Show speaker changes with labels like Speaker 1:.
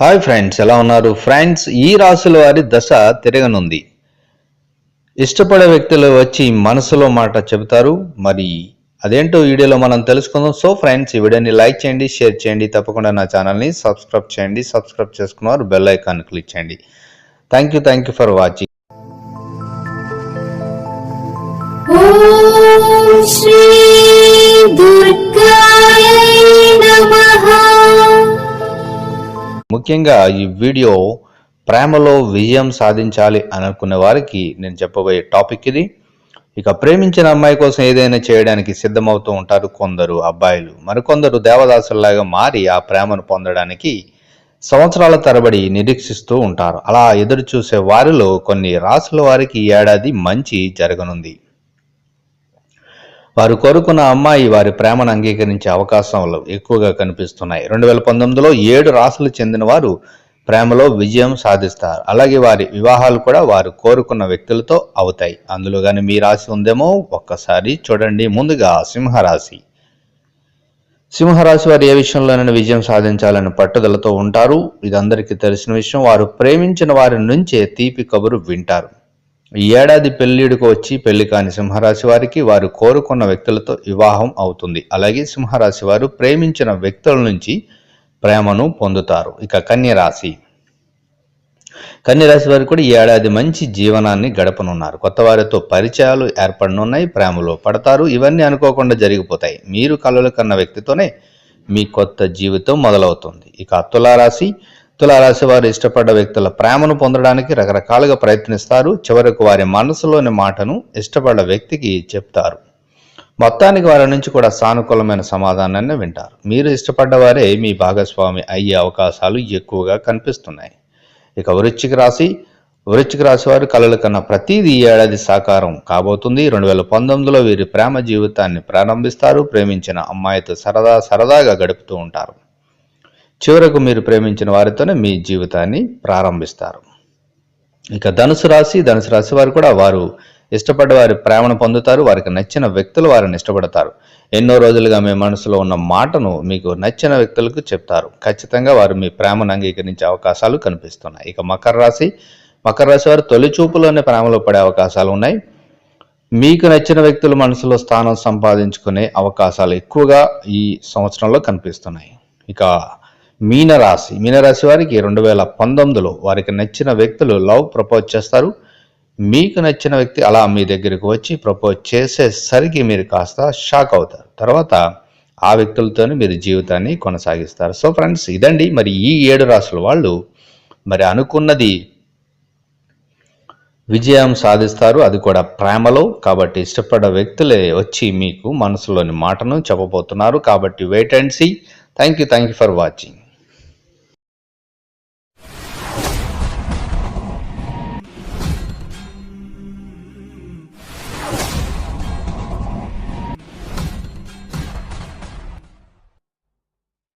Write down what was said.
Speaker 1: Hi friends ఎలా ఉన్నారు? Friends ఈ రాశుల వారి దశ తిరగనుంది. ఇష్టపడే వ్యక్తులు వచ్చి మనసులో మాట చెబుతారు. మరి అదేంటో వీడియోలో మనం తెలుసుకుందాం. సో ఫ్రెండ్స్ ఈ వీడియోని లైక్ చేయండి షేర్ చేయండి. తప్పకుండా నా ఛానల్ని సబ్స్క్రైబ్ చేయండి. సబ్స్క్రైబ్ చేసుకున్నారు బెల్ ఐకాన్ క్లిక్ చేయండి. Thank you thank you for watching
Speaker 2: Shri
Speaker 1: ముఖ్యంగా ఈ వీడియో ప్రేమలో విజయం సాధించాలి అనుకునే వారికి నేను చెప్పబోయే టాపిక్ ఇది. ఇక ప్రేమించిన అమ్మాయి కోసం ఏదైనా చేయడానికి సిద్ధమవుతూ ఉంటారు కొందరు అబ్బాయిలు. మరికొందరు దేవదాసుల్లాగా మారి ఆ ప్రేమను పొందడానికి సంవత్సరాల తరబడి నిరీక్షిస్తూ ఉంటారు. అలా ఎదురు చూసే వారిలో కొన్ని రాసుల వారికి ఈ ఏడాది మంచి జరగనుంది. వారు కోరుకున్న అమ్మాయి వారి ప్రేమను అంగీకరించే అవకాశాలు ఎక్కువగా కనిపిస్తున్నాయి. రెండు వేల పంతొమ్మిదిలో ఏడు రాసులు చెందిన వారు ప్రేమలో విజయం సాధిస్తారు. అలాగే వారి వివాహాలు కూడా వారు కోరుకున్న వ్యక్తులతో అవుతాయి. అందులో కానీ మీ రాశి ఉందేమో ఒక్కసారి చూడండి. ముందుగా సింహరాశి. సింహరాశి వారు ఏ విషయంలోనైనా విజయం సాధించాలని పట్టుదలతో ఉంటారు. ఇది అందరికీ తెలిసిన విషయం. వారు ప్రేమించిన వారి నుంచే తీపి కబురు వింటారు. ఈ ఏడాది పెళ్ళిడుకు వచ్చి పెళ్ళి కాని సింహరాశి వారికి వారు కోరుకున్న వ్యక్తులతో వివాహం అవుతుంది. అలాగే సింహరాశి వారు ప్రేమించిన వ్యక్తుల నుంచి ప్రేమను పొందుతారు. ఇక కన్యరాశి కన్యరాశి వారు కూడా ఈ ఏడాది మంచి జీవనాన్ని గడపనున్నారు. కొత్త వారితో పరిచయాలు ఏర్పడనున్నాయి ప్రేమలో పడతారు. ఇవన్నీ అనుకోకుండా జరిగిపోతాయి. మీరు కలలు కన్న వ్యక్తితోనే మీ కొత్త జీవితం మొదలవుతుంది. ఇక తులారాశి తులారాశి వారు ఇష్టపడ్డ వ్యక్తుల ప్రేమను పొందడానికి రకరకాలుగా ప్రయత్నిస్తారు. చివరకు వారి మనసులోని మాటను ఇష్టపడ్డ వ్యక్తికి చెప్తారు. మొత్తానికి వారి నుంచి కూడా సానుకూలమైన సమాధానాన్ని వింటారు. మీరు ఇష్టపడ్డ వారే మీ భాగస్వామి అయ్యే అవకాశాలు ఎక్కువగా కనిపిస్తున్నాయి. ఇక వృశ్చిక రాశి వృశ్చిక రాశి వారు కలలు కన్న ప్రతిదీ ఈ ఏడాది సాకారం కాబోతుంది. రెండు వేల పంతొమ్మిదిలో వీరి ప్రేమ జీవితాన్ని ప్రారంభిస్తారు. ప్రేమించిన అమ్మాయితో సరదా సరదాగా గడుపుతూ ఉంటారు. చివరకు మీరు ప్రేమించిన వారితోనే మీ జీవితాన్ని ప్రారంభిస్తారు. ఇక ధనుసు రాశి ధనుసు రాశి వారు కూడా వారు ఇష్టపడ్డ వారి ప్రేమను పొందుతారు వారికి నచ్చిన వ్యక్తులు వారిని ఇష్టపడతారు. ఎన్నో రోజులుగా మీ మనసులో ఉన్న మాటను మీకు నచ్చిన వ్యక్తులకు చెప్తారు. ఖచ్చితంగా వారు మీ ప్రేమను అంగీకరించే అవకాశాలు కనిపిస్తున్నాయి. ఇక మకర రాశి మకర రాశి వారు తొలి చూపులోనే ప్రేమలో పడే అవకాశాలు ఉన్నాయి. మీకు నచ్చిన వ్యక్తుల మనసులో స్థానం సంపాదించుకునే అవకాశాలు ఎక్కువగా ఈ సంవత్సరంలో కనిపిస్తున్నాయి. ఇక మీనరాశి. మీనరాశి వారికి రెండు వేల పంతొమ్మిదిలో వారికి నచ్చిన వ్యక్తులు లవ్ ప్రపోజ్ చేస్తారు. మీకు నచ్చిన వ్యక్తి అలా మీ దగ్గరికి వచ్చి ప్రపోజ్ చేసేసరికి మీరు కాస్త షాక్ అవుతారు. తర్వాత ఆ వ్యక్తులతోనే మీరు జీవితాన్ని కొనసాగిస్తారు. సో ఫ్రెండ్స్ ఇదండి మరి ఈ ఏడు రాసుల వాళ్ళు మరి అనుకున్నది విజయం సాధిస్తారు. అది కూడా ప్రేమలో. కాబట్టి ఇష్టపడ్డ వ్యక్తులే వచ్చి మీకు మనసులోని మాటను చెప్పబోతున్నారు. కాబట్టి wait and see thank you thank you for watching